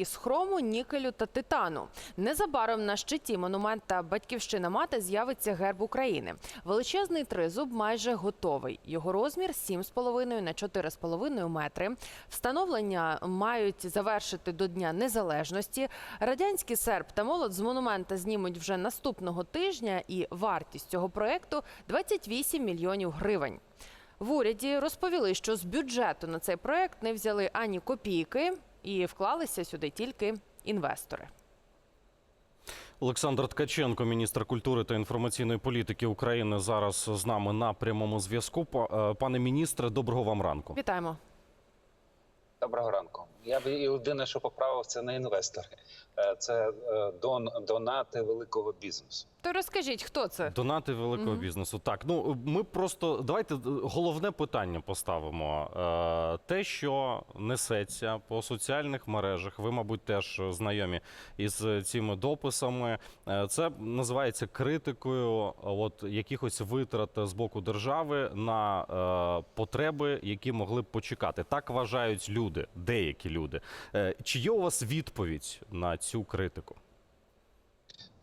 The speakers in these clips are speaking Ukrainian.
із хрому, нікелю та титану. Незабаром на щиті монумента Батьківщина мати з'явиться герб України. Величезний тризуб майже готовий. Його розмір 7,5 на 4,5 метри. Встановлення мають завершити до Дня Незалежності. Радянський серб та молот з монумента знімуть вже наступного тижня, і вартість цього проекту 28 мільйонів гривень. В уряді розповіли, що з бюджету на цей проект не взяли ані копійки і вклалися сюди тільки інвестори. Олександр Ткаченко, міністр культури та інформаційної політики України, зараз з нами на прямому зв'язку. Е, Пане міністре, доброго вам ранку. Вітаємо. Доброго ранку. Я б єдине, що поправив, це не інвестори, Е, це е, дон, донати великого бізнесу. То розкажіть, хто це? Донати великого Мгм. бізнесу. Так, ну ми просто давайте е, головне питання поставимо. Те, що несеться по соціальних мережах, ви, мабуть, теж знайомі із цими дописами. Це називається критикою от якихось витрат з боку держави на потреби, які могли б почекати. Так вважають люди, деякі люди. Е, Чи у вас відповідь на цю критику?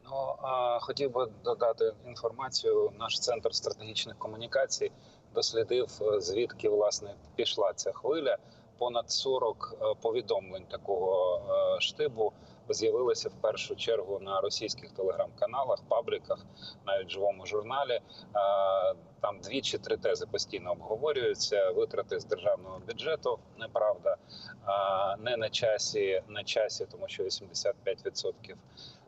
Ну а хотів би додати інформацію. Наш центр стратегічних комунікацій дослідив е, звідки власне пішла ця хвиля. Понад 40 е, повідомлень такого штибу з'явилися в першу чергу на російських телеграм-каналах, пабліках, навіть живому журналі. Там дві чи три тези постійно обговорюються. Витрати з державного бюджету неправда, не на часі, на часі, тому що 85%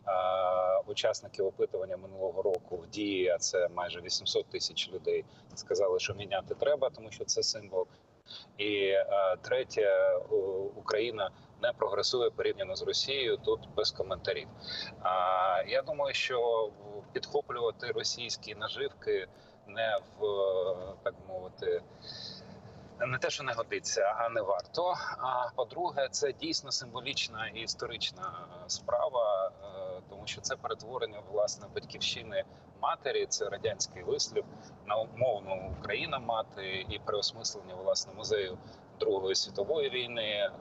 а, учасників опитування минулого року в дії, а це майже 800 тисяч людей, сказали, що міняти треба, тому що це символ. І третє, Україна не прогресує порівняно з Росією. Тут без коментарів. А я думаю, що підхоплювати російські наживки не в так мовити. Не те, що не годиться, а не варто. А по-друге, це дійсно символічна і історична справа, е, тому що це перетворення власне батьківщини матері, це радянський вислів на умовну Україна мати і переосмислення власне музею Другої світової війни. Е,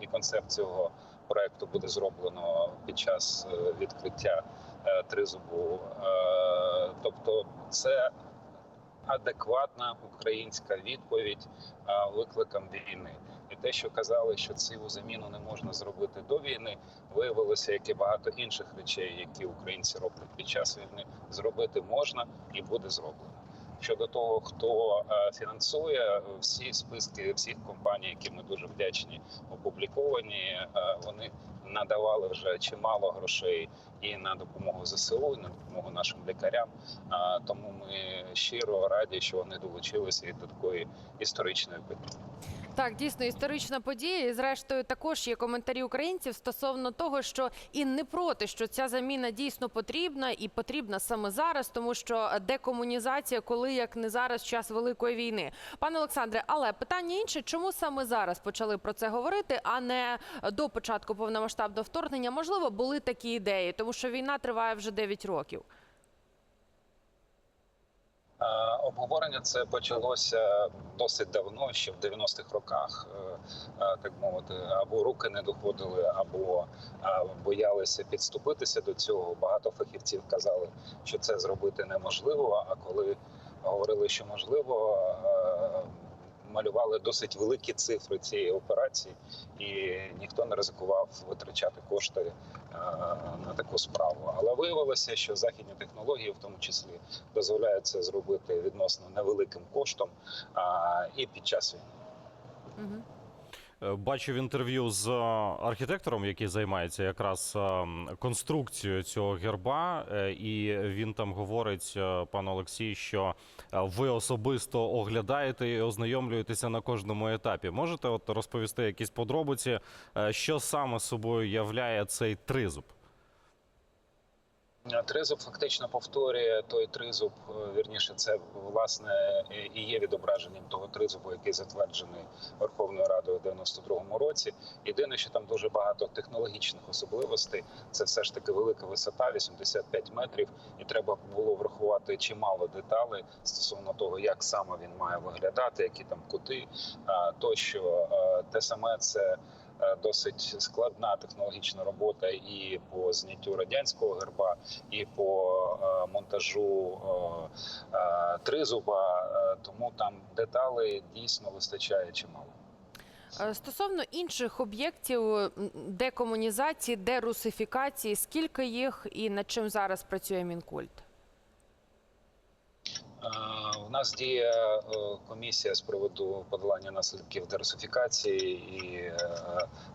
І концепт цього проекту буде зроблено під час е, відкриття е, тризубу. Тобто, це адекватна українська відповідь викликам війни. І те, що казали, що цю заміну не можна зробити до війни, виявилося, як і багато інших речей, які українці роблять під час війни, зробити можна і буде зроблено. Щодо того, хто е, фінансує всі списки всіх компаній, які ми дуже вдячні, опубліковані. е, Вони надавали вже чимало грошей і на допомогу ЗСУ, і на допомогу нашим лікарям. А, Тому ми щиро раді, що вони долучилися і до такої історичної події. Так, дійсно історична подія. І зрештою також є коментарі українців стосовно того, що і не проти, що ця заміна дійсно потрібна і потрібна саме зараз, тому що декомунізація, коли як не зараз, час великої війни. Пане Олександре, але питання інше, чому саме зараз почали про це говорити, а не до початку повномасштабного вторгнення? Можливо, були такі ідеї, тому що війна триває вже 9 років. А, Обговорення це почалося досить давно, ще в 90-х роках, е, е, так мовити, або руки не доходили, або боялися підступитися до цього. Багато фахівців казали, що це зробити неможливо. А коли говорили, що можливо, е, малювали досить великі цифри цієї операції, і ніхто не ризикував витрачати кошти е, на таку справу. Але виявилося, що західні технології, в тому числі, дозволяють це зробити відносно невеликим коштом і під час війни. Е, Бачив інтерв'ю з е, архітектором, який займається якраз е, конструкцією цього герба, і він там говорить, пан Олексій, що ви особисто оглядаєте і ознайомлюєтеся на кожному етапі. Можете от розповісти якісь подробиці, що саме собою являє цей тризуб? Тризуб фактично повторює той тризуб, е, вірніше, це власне і є відображенням того тризубу, який затверджений Верховною Радою в 92-му році. Єдине, що там дуже багато технологічних особливостей. Це все ж таки велика висота, 85 метрів, і треба було врахувати чимало деталей стосовно того, як саме він має виглядати, які там кути тощо. Те саме це досить складна технологічна робота і по зняттю радянського герба, і по е, монтажу е, е, тризуба. Е, Тому там деталей дійсно вистачає чимало. Е, Стосовно інших об'єктів декомунізації, дерусифікації, скільки їх і над чим зараз працює Мінкульт? Е, У нас діє е, комісія з приводу подолання наслідків дерусифікації і е,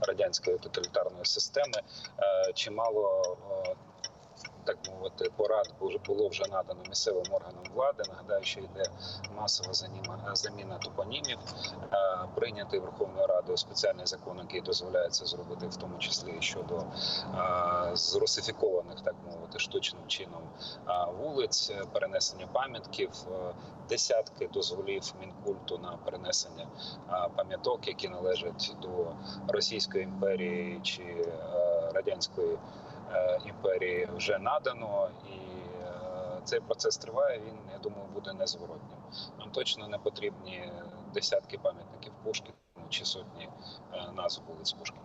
радянської тоталітарної системи. Е, Чимало е, так мовити порад бу- було вже надано місцевим органам влади. Нагадаю, що йде масова заніма- заміна топонімів. Е, Прийнятий Верховною Радою спеціальний закон, який дозволяє це зробити, в тому числі щодо е, зрусифікованих, так мовити, штучним чином е, вулиць, е, перенесення пам'ятків, е, десятки дозволів мінкульту на перенесення е, пам'яток, які належать до Російської імперії чи е, радянської е, імперії, вже надано, і е, цей процес триває. Він я думаю буде незворотнім. Нам точно не потрібні десятки пам'ятників Пушкіну чи сотні е, назв вулиць Пушкіна.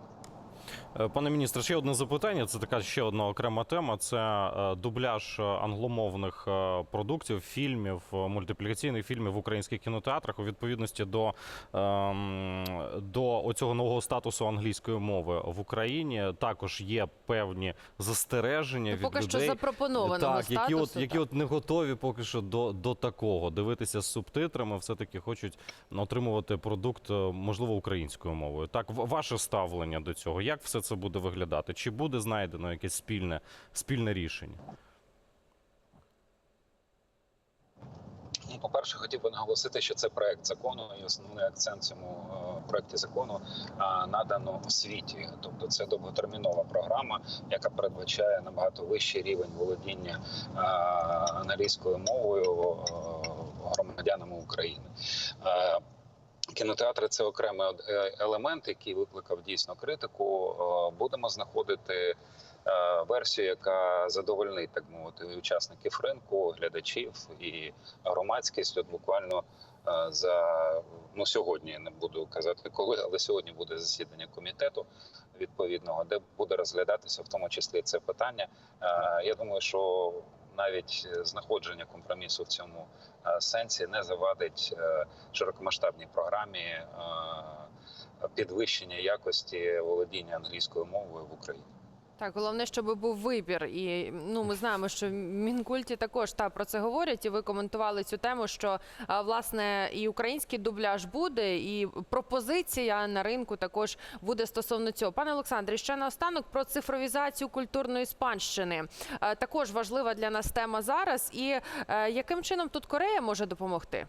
Е, Пане міністре, ще одне запитання. Це така ще одна окрема тема. Це е, дубляж англомовних е, продуктів, фільмів, мультиплікаційних фільмів в українських кінотеатрах у відповідності до, ем, до оцього нового статусу англійської мови в Україні. Також є певні застереження Ну, від поки що людей. запропонованого так, які от статусу, які так. от не готові поки що до, до такого дивитися з субтитрами, все таки хочуть отримувати продукт, можливо, українською мовою. Так, ваше ставлення до цього, як все це буде виглядати? Чи буде знайдено якесь спільне спільне рішення? Ну, по-перше, хотів би наголосити, що це проект закону, і основний акцент цьому е, проекті закону надано освіті. Тобто, це довготермінова програма, яка передбачає набагато вищий рівень володіння англійською мовою е, громадянами України. Кінотеатри це окремий е, елемент, який викликав дійсно критику. Будемо знаходити е, версію, яка задовольнить так мовити учасників ринку, глядачів і громадськість. От буквально е, за ну сьогодні не буду казати коли, але сьогодні буде засідання комітету відповідного, де буде розглядатися в тому числі це питання. Я думаю, що навіть е, знаходження компромісу в цьому е, сенсі не завадить е, широкомасштабній програмі підвищення якості володіння англійською мовою в Україні. Так, головне, щоб був вибір. І ну ми знаємо, що в мінкульті також та про це говорять. І ви коментували цю тему, що власне і український дубляж буде, і пропозиція на ринку також буде стосовно цього. Пане Олександре, ще наостанок про цифровізацію культурної спадщини. Також важлива для нас тема зараз. І е, яким чином тут Корея може допомогти?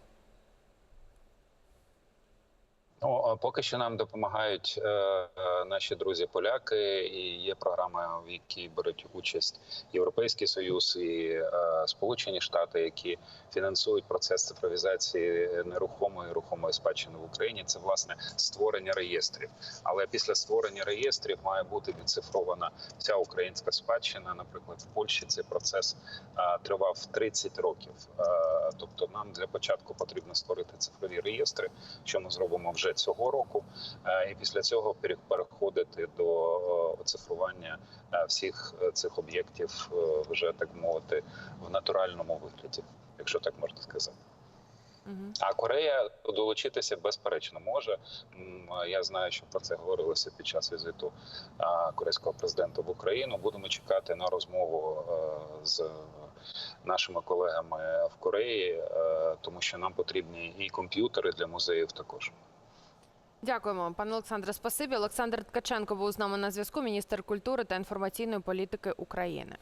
Ну, поки що нам допомагають е, е, наші друзі-поляки, і є програма, в якій беруть участь Європейський Союз і е, Сполучені Штати, які фінансують процес цифровізації нерухомої рухомої спадщини в Україні. Це власне створення реєстрів. Але після створення реєстрів має бути відцифрована вся українська спадщина. Наприклад, в Польщі цей процес е, тривав 30 років. Е, тобто, нам для початку потрібно створити цифрові реєстри, що ми зробимо вже цього року, Е, і після цього переходити до е, оцифрування е, всіх цих об'єктів вже так мовити в натуральному вигляді, якщо так можна сказати. А Корея долучитися безперечно може. Я знаю, що про це говорилося під час візиту корейського президента в Україну. Будемо чекати на розмову з нашими колегами в Кореї, тому що нам потрібні і комп'ютери для музеїв також. Дякуємо, пане Олександре. Спасибі. Олександр Ткаченко був з нами на зв'язку. Міністр культури та інформаційної політики України.